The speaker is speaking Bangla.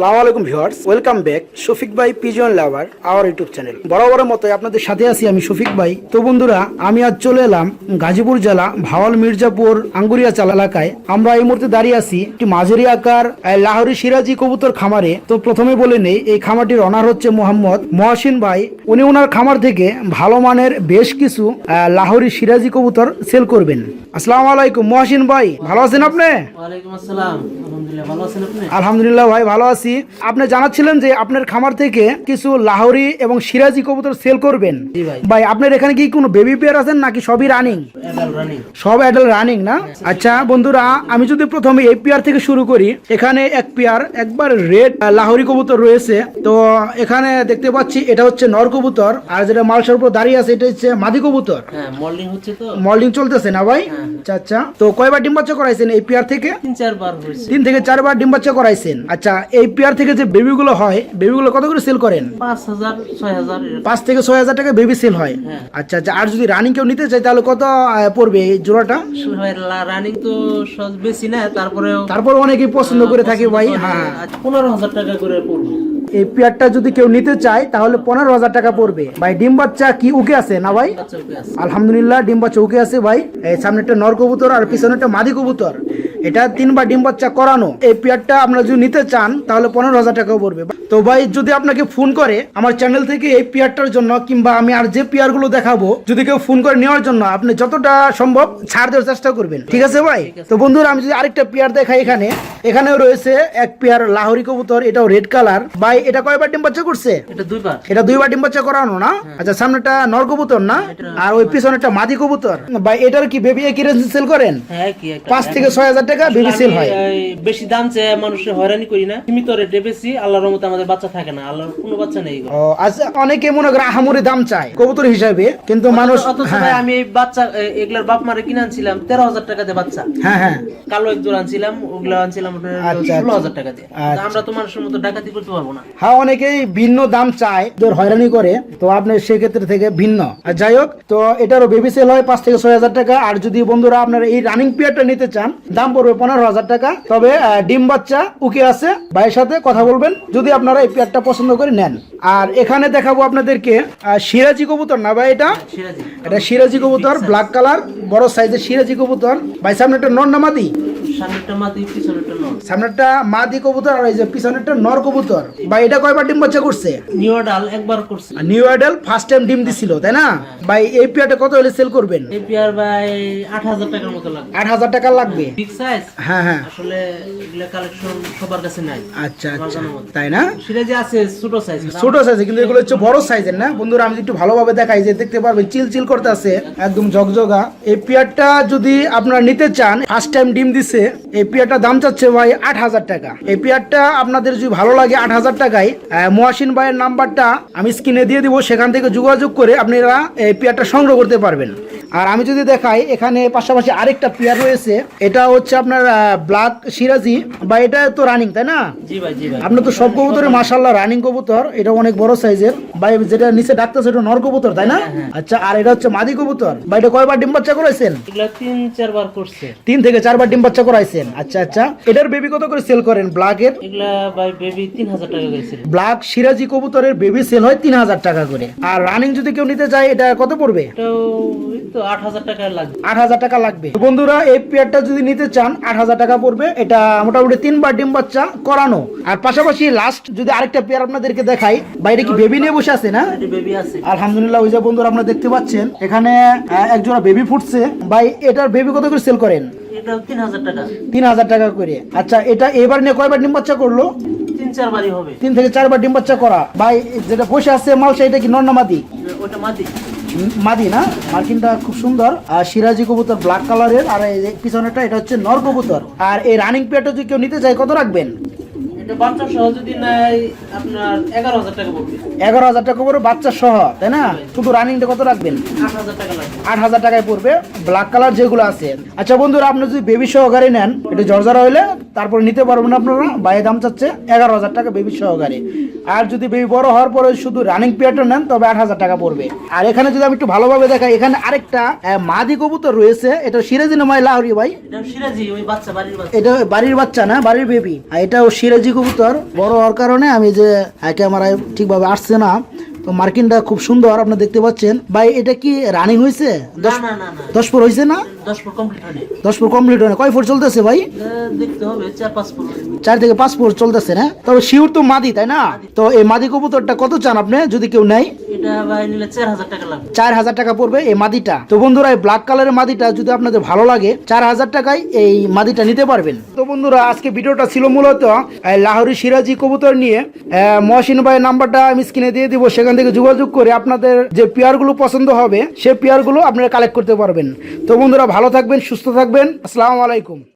সালাম আলাইকুম ভিউয়ার্স, ওয়েলকাম ব্যাক শফিক ভাই pigeon lover our YouTube channel বরাবরের মতো আপনাদের সাথে আছি আমি শফিক ভাই। তো বন্ধুরা, আমি আজ চলে এলাম গাজীপুর জেলা ভাওয়াল মির্জাপুর আঙ্গুরিয়া চাল এলাকায়। আমরা এই মুহূর্তে দাঁড়িয়ে আছি একটি মাঝারি আকার লাহোরি সিরাজি কবুতর খামারে। তো প্রথমে বলে নেই, এই খামারটির অনার হচ্ছে মোহাম্মদ মহাসিন ভাই। উনি ওনার খামার থেকে ভালো মানের বেশ কিছু লাহোরি সিরাজি কবুতর সেল করবেন। আসসালামু আলাইকুম মহাসিন ভাই, ভালো আছেন আপনি? ওয়ালাইকুম আসসালাম। আলহামদুলিল্লাহ ভাই ভালো আছি। আপনি জানাচ্ছিলেন যে আপনার খামার থেকে কিছু লাহোরি এবং সিরাজি কবুতর সেল করবেন। ভাই। আপনার এখানে কি কোনো বেবি পেয়ার আছেন নাকি সবই রানিং সব অ্যাডাল রানিং না? আচ্ছা বন্ধুরা আমি যদি প্রথমে এই পেয়ার থেকে শুরু করি এখানে এক পেয়ার একবার রেড লাহোরি কবুতর রয়েছে। তো এখানে দেখতে পাচ্ছি এটা হচ্ছে নর কবুতর আর যেটা মালসার উপর দাঁড়িয়ে আছে এটা হচ্ছে মাদি কবুতর। হ্যাঁ মল্ডিং হচ্ছে তো। মল্ডিং চলতেছে না ভাই? আচ্ছা আচ্ছা। তো কয়বার ডিম বাচ্চা করাইছেন এই পেয়ার থেকে? তিন চারবার হয়েছে। তিন থেকে চারবার ডিম বাচ্চা করাইছেন। আচ্ছা এই পেয়ার থেকে যে বেবিগুলো হয় বেবিগুলো কত করে সেল করেন? পাঁচ থেকে ছয় হাজার টাকা বেবি সেল হয়। হ্যাঁ। আচ্ছা আচ্ছা আর যদি রানিং কেউ নিতে চায় তাহলে কত পড়বে এই জোড়াটা? রানিং তো বেশি না তারপরেও তারপর অনেকেই পছন্দ করে থাকে ভাই হ্যাঁ। পনেরো হাজার টাকা করে পড়বে। এই পেয়ারটা যদি কেউ নিতে চায় তাহলে পনেরো হাজার টাকা পড়বে। ভাই ডিম বাচ্চা কি উকে আছে না ভাই? আলহামদুলিল্লাহ ডিম বাচ্চা উকে আছে ভাই। সামনে একটা নর কবুতর আর পিছনে একটা মাদি কবুতর। এটা তিনবার ডিম বাচ্চা করানো এই পেয়ারটা আপনারা যদি নিতে চান তাহলে পনেরো হাজার টাকাও পড়বে। তো ভাই যদি আপনাকে ফোন করে আমার চ্যানেল থেকে এই পেয়ারটার জন্য কিংবা আমি আর যে পেয়ারগুলো দেখাবো যদি কেউ ফোন করে নেওয়ার জন্য আপনি যতটা সম্ভব ছাড় দেওয়ার চেষ্টা করবেন। ঠিক আছে ভাই? তো বন্ধুরা আমি যদি আরেকটা পেয়ার দেখাই এখানে। এখানেও রয়েছে এক পেয়ার লাহোরি কবুতর এটাও রেড কালার ভাই এটা কয়বার ডিম বাচ্চা করছে? এটা দুইবার। এটা দুইবার ডিম বাচ্চা করানো না? আচ্ছা সামনেটা নর কবুতর না? আর ওই পিছনেটা মাদি কবুতর। ভাই এটার কি বেবি একই রেঞ্জ সেল করেন? হ্যাঁ পাঁচ থেকে ছয় হাজার টাকা বেবি সেল হয়। বেশি দাম চেয়ে মানুষের হয়রানি করি না। সীমিত রেটে বেশি আল্লাহর রহমতে আমাদের বাচ্চা থাকে না। আল্লাহর কোনো বাচ্চা নেই ও আচ্ছা অনেকে মনে করে আহামরি দাম চায় কবুতর হিসাবে কিন্তু মানুষ হ্যাঁ। আমি এই বাচ্চা এগুলার বাপ মারে কিনে আনছিলাম তেরো হাজার টাকা দিয়ে বাচ্চা। হ্যাঁ হ্যাঁ। কালো এক জোড়া আনছিলাম ওগুলো আনছিলাম আপনার আচ্ছা, টাকা দিয়ে। আচ্ছা। আমরা তো মানুষের মতো ডাকাতি করতে পারব না। হ্যাঁ অনেকেই ভিন্ন দাম চায় হয়রানি করে। তো আপনি সেক্ষেত্রে থেকে ভিন্ন। আর যাই হোক তো এটারও বেবি সেল হয় পাঁচ থেকে ছয় হাজার টাকা। আর যদি বন্ধুরা আপনার এই রানিং পিরিয়ডটা নিতে চান দাম পড়বে পনেরো হাজার টাকা। তবে ডিম বাচ্চা উকে আছে ভাইয়ের সাথে কথা বলবেন। যদি আপনারা এই পেয়ারটা পছন্দ করে নেন। আর এখানে দেখাবো আপনাদেরকে সিরাজি কবুতর না ভাই এটা? এটা সিরাজি কবুতর ব্ল্যাক কালার বড় সাইজের সিরাজি কবুতর। ভাই সামনে একটা নামাদি। সামনেরটা সামনেরটা মাদি কবুতর আর এই যে পিছনেরটা নর কবুতর। ভাই এটা কয়বার ডিম বাচ্চা করছে? নিউ একবার করছি। নিউ ফার্স্ট টাইম ডিম দিছিল তাই না? ভাই এই পেয়ারটা কত হলে সেল করবেন? এই পেয়ার ভাই আট হাজার টাকার মতো লাগবে। আট হাজার টাকা লাগবে? সাইজ হ্যাঁ হ্যাঁ। আসলে এগুলা কালেকশন সবার কাছে নাই। আচ্ছা আচ্ছা। তাই না? সিরাজি আছে ছোট সাইজ ছোট সাইজে কিন্তু এগুলো হচ্ছে বড় সাইজের না? বন্ধুরা আমি একটু ভালোভাবে দেখাই যে দেখতে পারবেন চিল চিল করতে আছে একদম ঝকঝকা। এই পেয়ারটা যদি আপনারা নিতে চান ফার্স্ট টাইম ডিম দিছে এই পেয়ারটা দাম চাচ্ছে ভাই আট হাজার টাকা। এই পেয়ারটা আপনাদের যদি ভালো লাগে আট হাজার টাকায় মহাসিন ভাইয়ের নাম্বারটা আমি স্ক্রিনে দিয়ে দিব, সেখান থেকে যোগাযোগ করে আপনারা এই পেয়ারটা সংগ্রহ করতে পারবেন। আর আমি যদি দেখাই এখানে পাশাপাশি আরেকটা পেয়ার রয়েছে। এটা হচ্ছে আপনার ব্ল্যাক সিরাজি বা এটা তো রানিং তাই না? আপনার তো সব কবুতরে মাশাল্লাহ রানিং কবুতর। এটা অনেক বড় সাইজের ভাই যেটা নিচে ডাকতেছে এটা নর কবুতর তাই না? আচ্ছা আর এটা হচ্ছে মাদি কবুতর। বা এটা কয়বার ডিম বাচ্চা করাইছেন? তিন চারবার করছে। তিন থেকে চারবার ডিম বাচ্চা করাইছেন। আচ্ছা আচ্ছা। এটার বেবি কত করে সেল করেন ব্ল্যাকের এগুলা ভাই বেবি তিন হাজার টাকা করেছিল ব্ল্যাক সিরাজি কবুতরের বেবি সেল হয় তিন হাজার টাকা করে। আর রানিং যদি কেউ নিতে চায় এটা কত পড়বে? তো আট হাজার টাকা লাগবে। আট হাজার টাকা লাগবে। বন্ধুরা এই পেয়ারটা যদি নিতে চান আট হাজার টাকা পড়বে। এটা মোটামুটি তিনবার ডিম বাচ্চা করানো। আর পাশাপাশি লাস্ট যদি আরেকটা পেয়ার আপনাদেরকে দেখাই বাইরে কি বেবি নিয়ে বসে আছে না? বেবি আছে। আলহামদুলিল্লাহ ওই যে বন্ধুরা আপনারা দেখতে পাচ্ছেন এখানে আহ, এক জোড়া বেবি ফুটছে। ভাই এটার বেবি কত করে সেল করেন? তিন হাজার টাকা। তিন হাজার টাকা করে। আচ্ছা এটা এবার নিয়ে কয়বার ডিম বাচ্চা করল? তিন থেকে চারবার ডিম বাচ্চা করা। ভাই যেটা বসে আছে মাল সেটা কি নন্নামাদি ওটা মাটি মাদি না? মার্কিনটা খুব সুন্দর। আর সিরাজি কবুতর ব্ল্যাক কালারের আর এই পিছনেটা এটা হচ্ছে নর কবুতর। আর এই রানিং পেয়ারটা যদি কেউ নিতে চায় কত রাখবেন? এটা এগারো হাজার টাকা পড়বে। বাচ্চা সহ তাই না? শুধু রানিংটা কত রাখবেন? আট হাজার টাকায় পড়বে। ব্ল্যাক কালার যেগুলো আছে। আচ্ছা বন্ধুরা আপনি যদি বেবি সহকারে নেন একটু জর্জারা হইলে তারপরে নিতে পারবেন আপনারা বাইরে দাম চাচ্ছে এগারো হাজার টাকা বেবি সহকারে। আর যদি বেবি বড় হওয়ার পরে শুধু রানিং পিয়ারটা নেন তবে আট হাজার টাকা পড়বে। আর এখানে যদি আমি একটু ভালোভাবে দেখাই এখানে আরেকটা মাদি কবুতর রয়েছে। এটা সিরাজি নামাই লাহরি ভাই? এটা বাড়ির বাচ্চা। না বাড়ির বেবি আর এটাও সিরাজি কবুতর। বড় হওয়ার কারণে আমি যে ক্যামেরায় ঠিকভাবে আসছে না। তো মার্কিনটা খুব সুন্দর আপনি দেখতে পাচ্ছেন। ভাই এটা কি রানিং হয়েছে দশ ফুট হয়েছে না? দশ ফুট কমপ্লিট হয় না কয় ফুট চলতেছে ভাই? দেখতে হবে চার পাঁচ চার থেকে পাঁচ ফুট চলতেছে না? তবে শিউর তো মাদি তাই না? তো এই মাদি কবুতরটা কত চান আপনি? যদি কেউ নেয়। চার হাজার টাকা পড়বে এই মাদিটা। তো বন্ধুরা ব্ল্যাক কালারের মাদিটা যদি আপনাদের ভালো লাগে, চার হাজার টাকায় এই মাদিটা নিতে পারবেন। তো বন্ধুরা, আজকে ভিডিওটা ছিল মূলত লাহোরি সিরাজি কবুতর নিয়ে মহসিন ভাইয়ের নাম্বারটা আমি স্ক্রিনে দিয়ে দিব, সেখান থেকে যোগাযোগ করে আপনাদের যে পেয়ারগুলো পছন্দ হবে সেই পেয়ারগুলো আপনারা কালেক্ট করতে পারবেন। তো বন্ধুরা, ভালো থাকবেন, সুস্থ থাকবেন। আসসালামু আলাইকুম।